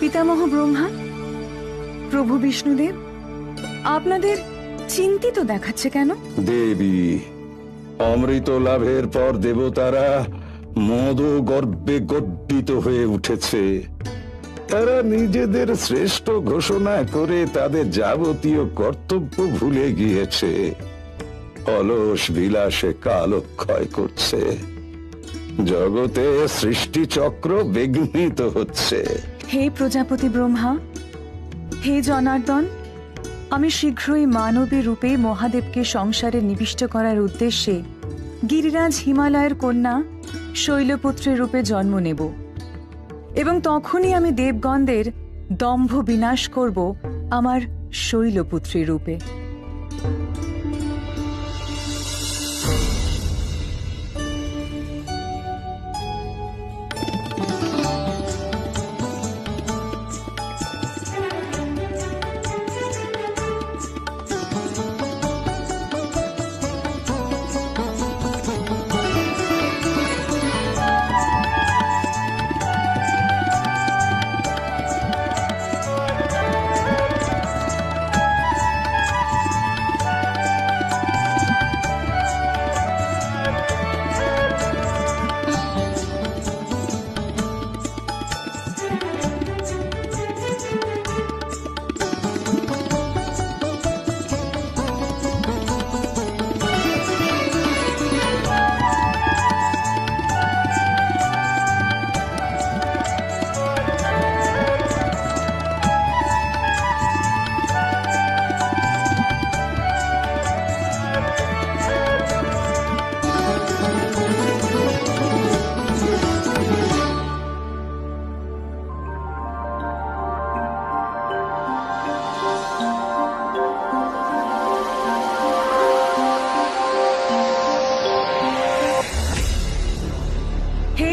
পিতামহ ব্রহ্মা, প্রভু বিষ্ণুদেব, আপনাদের চিন্তিত দেখাচ্ছে কেন? দেবী, অমৃত লাভের পর দেবতারা মদ গর্বে গর্বিত হয়ে উঠেছে। তারা নিজেদের শ্রেষ্ঠ ঘোষণা করে তাদের যাবতীয় কর্তব্য ভুলে গিয়েছে। অলস বিলাসে কালক্ষয় করছে। জগতে সৃষ্টি চক্র বিঘ্নিত হচ্ছে। হে প্রজাপতি ব্রহ্মা, হে জনার্দন, আমি শীঘ্রই মানবী রূপে মহাদেবকে সংসারে নিবিষ্ট করার উদ্দেশ্যে গিরিরাজ হিমালয়ের কন্যা শৈলপুত্রের রূপে জন্ম নেব এবং তখনই আমি দেবগণদের দম্ভ বিনাশ করব আমার শৈলপুত্রী রূপে।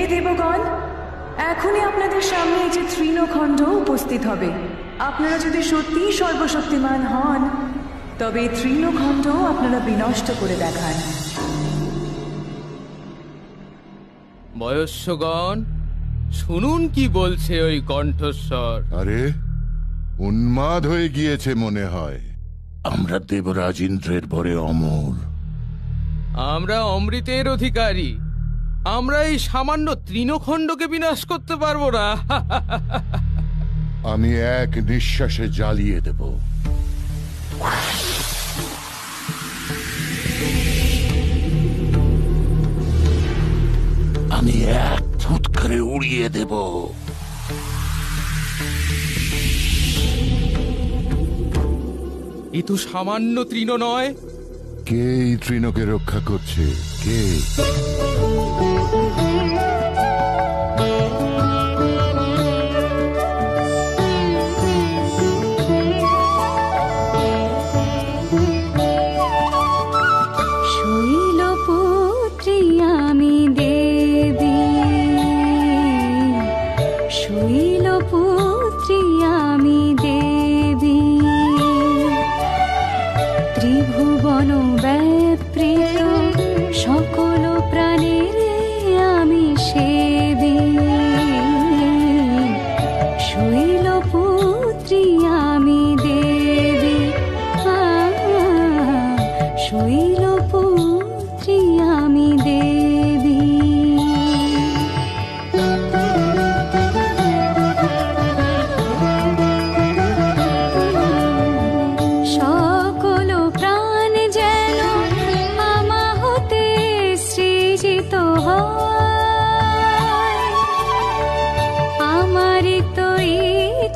দেবগণ এখনই আপনাদের সামনে এই যে তৃণখণ্ড উপস্থিত হবে। আপনারা যদি সত্যিই সর্বশক্তিমান হন তবে এই তৃণখণ্ড আপনারা বিনষ্ট করে দেখান। বয়স্যগণ শুনুন কি বলছে ওই কণ্ঠস্বর। আরে উন্মাদ হয়ে গিয়েছে মনে হয়। আমরা দেবরাজ ইন্দ্রের বরে অমর। আমরা অমৃতের অধিকারী। আমরা এই সামান্য তৃণখণ্ডকে বিনাশ করতে পারব না। আমি এক নিঃশ্বাসে জ্বালিয়ে দেব। আমি এক ফুৎকারে উড়িয়ে দেব। এ তো সামান্য তৃণ নয়। কে এই তৃণকে রক্ষা করছে? কে?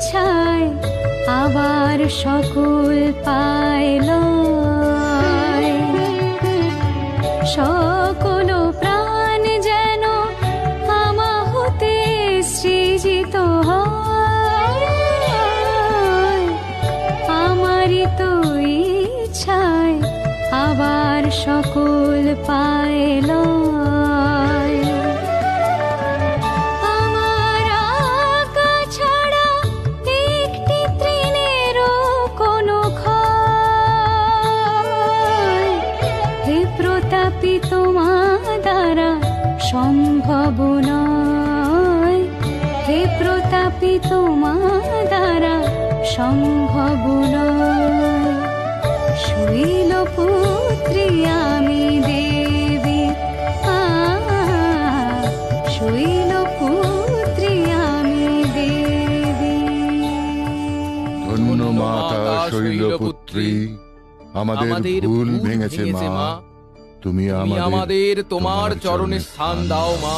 ইচ্ছায় আবার সকল পাইল সকল প্রাণ যেন আমা হতে সৃজিত আমারই তো ইচ্ছায় আবার সকল পাইল সম্ভব নয়। হে প্রতাপী তোমার দ্বারা সম্ভব নয়। শৈল পুত্রী আমি দেবী আ শৈল পুত্রী আমি দেবী। ধন্য মাতা শৈলপুত্রী আমাদের ভুল ভেঙেছে মা। তুমি তুমি আমাদের তোমার চরণে স্থান দাও মা।